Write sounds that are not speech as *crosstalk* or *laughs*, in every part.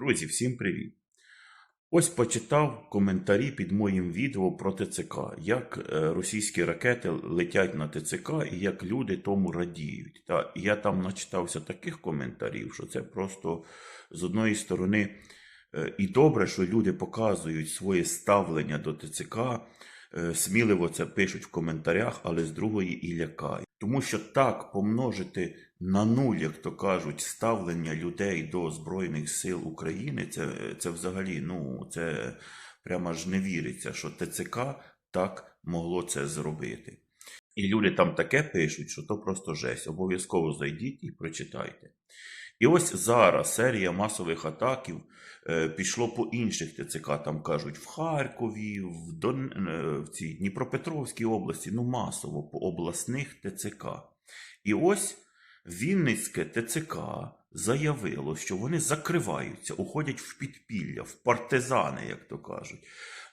Друзі, всім привіт! Ось почитав коментарі під моїм відео про ТЦК, як е, російські ракети летять на ТЦК і як люди тому радіють. Та я там начитався таких коментарів, що це просто з одної сторони е, і добре, що люди показують своє ставлення до ТЦК, сміливо це пишуть в коментарях, але з другої і лякає. Тому що так помножити на нуль, як то кажуть, ставлення людей до Збройних сил України, це, це взагалі, ну, це прямо ж не віриться, що ТЦК так могло це зробити. І люди там таке пишуть, що то просто жесть. Обов'язково зайдіть і прочитайте. І ось зараз серія масових атаків е, пішло по інших ТЦК. Там кажуть в Харкові, в, Дон... е, в цій Дніпропетровській області, ну масово по обласних ТЦК. І ось Вінницьке ТЦК заявило, що вони закриваються, уходять в підпілля, в партизани, як то кажуть.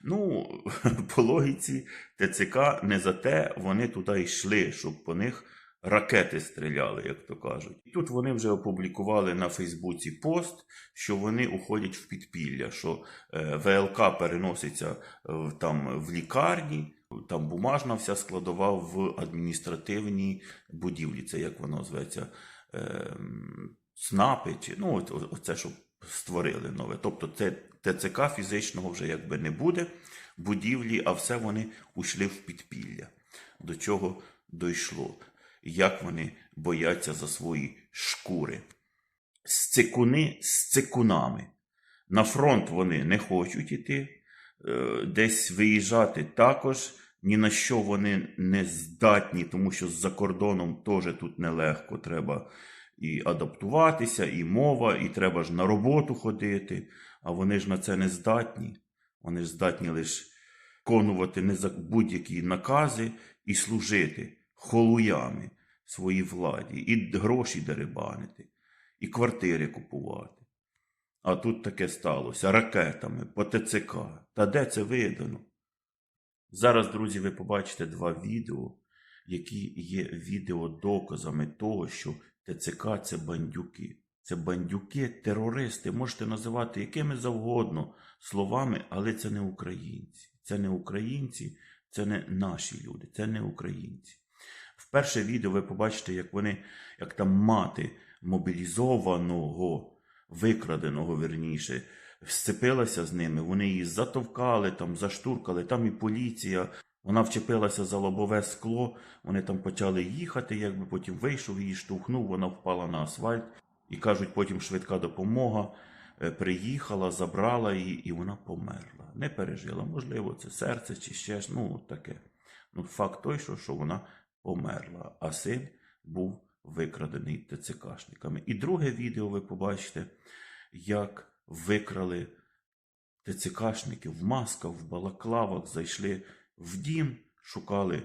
Ну, *laughs* по логіці ТЦК не за те вони туди йшли, щоб по них ракети стріляли, як то кажуть. І тут вони вже опублікували на Фейсбуці пост, що вони уходять в підпілля, що е, ВЛК переноситься е, там в лікарні, там бумажна вся складова в адміністративній будівлі. Це як воно зветься, е, СНАПи, чи ну, от- оце, що створили нове. Тобто ТЦК фізичного вже якби не буде будівлі, а все вони ушли в підпілля. До чого дійшло? Як вони бояться за свої шкури. Сцикуни з цикунами. На фронт вони не хочуть іти, е, десь виїжджати також ні на що вони не здатні, тому що за кордоном теж тут нелегко. Треба і адаптуватися, і мова, і треба ж на роботу ходити. А вони ж на це не здатні. Вони ж здатні лише виконувати будь-які накази і служити холуями своїй владі, і гроші дерибанити, і квартири купувати. А тут таке сталося ракетами по ТЦК. Та де це видано? Зараз, друзі, ви побачите два відео, які є відеодоказами того, що ТЦК це бандюки. Це бандюки, терористи, можете називати якими завгодно словами, але це не українці. Це не українці, це не наші люди, це не українці. В перше відео ви побачите, як вони, як там мати мобілізованого, викраденого верніше, сцепилася з ними, вони її затовкали, там, заштуркали, там і поліція. Вона вчепилася за лобове скло, вони там почали їхати, якби потім вийшов, її штовхнув, вона впала на асфальт. І кажуть, потім швидка допомога е, приїхала, забрала її, і вона померла. Не пережила. Можливо, це серце чи ще ж, ну таке. Ну, факт той, що, що вона померла, а син був викрадений ТЦКшниками. І друге відео ви побачите, як викрали ТЦКшники в масках, в балаклавах, зайшли в дім, шукали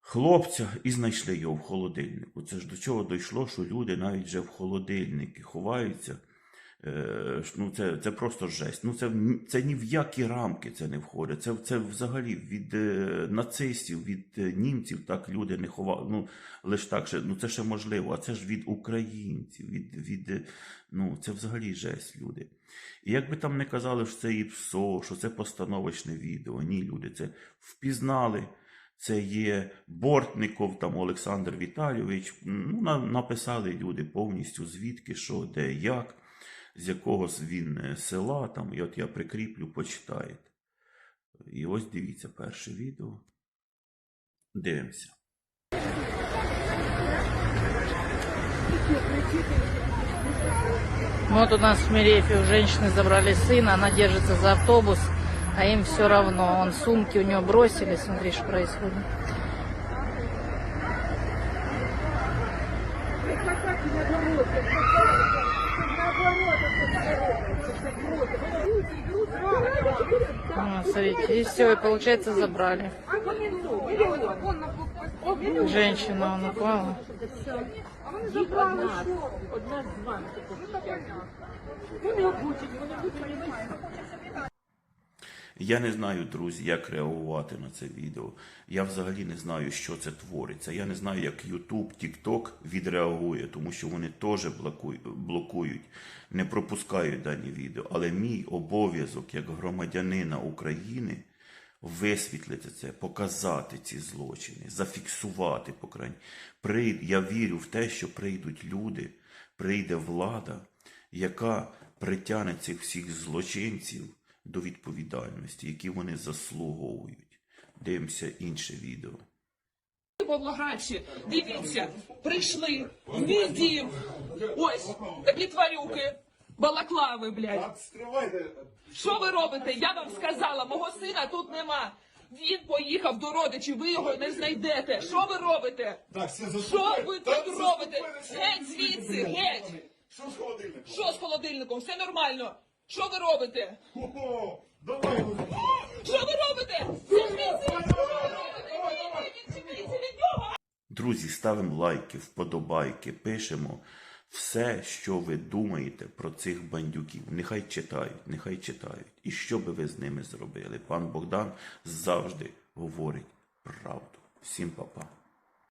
хлопця і знайшли його в холодильнику. Це ж до чого дійшло, що люди навіть вже в холодильники ховаються. Е, ну, це, це просто жесть. Ну, це, це ні в які рамки це не входить. Це, це взагалі від е, нацистів, від е, німців так люди не ховали. Ну, лише так, ще, ну це ще можливо, а це ж від українців, від, від, ну, це взагалі жесть, люди. І як би там не казали, що це і ПСО, що це постановочне відео, ні, люди це впізнали. Це є Бортников, там Олександр Віталійович. Ну, на- написали люди повністю звідки, що, де, як, з якогось він е, села, там, і от я прикріплю, почитаєте. І ось дивіться перше відео. Дивимося. Вот у нас в Мерефе у женщины забрали сына, она держится за автобус, а им все равно. Он сумки у нее бросили, смотри, что происходит. Вот, смотрите, и все, и получается забрали. Женщина, он упала. Я не знаю, друзі, як реагувати на це відео. Я взагалі не знаю, що це твориться. Я не знаю, як YouTube, TikTok відреагує, тому що вони теж блокують, не пропускають дані відео. Але мій обов'язок як громадянина України висвітлити це, показати ці злочини, зафіксувати, по крайній. При... Я вірю в те, що прийдуть люди, прийде влада, яка притягне цих всіх злочинців до відповідальності, які вони заслуговують. Дивимося інше відео. Павлоградці, дивіться, прийшли в мій. Ось такі тварюки, балаклави, блядь. Що ви робите? Я вам сказала, мого сина тут нема. Він поїхав до родичів, ви його не знайдете. Що ви робите? Що ви тут робите? Геть звідси, геть! Що з холодильником? Що з холодильником? Все нормально. Що ви робите? Ого, давай, Що ви робите? Друзі, ставимо лайки, вподобайки, пишемо все, що ви думаєте про цих бандюків. Нехай читають, нехай читають. І що би ви з ними зробили? Пан Богдан завжди говорить правду. Всім па-па.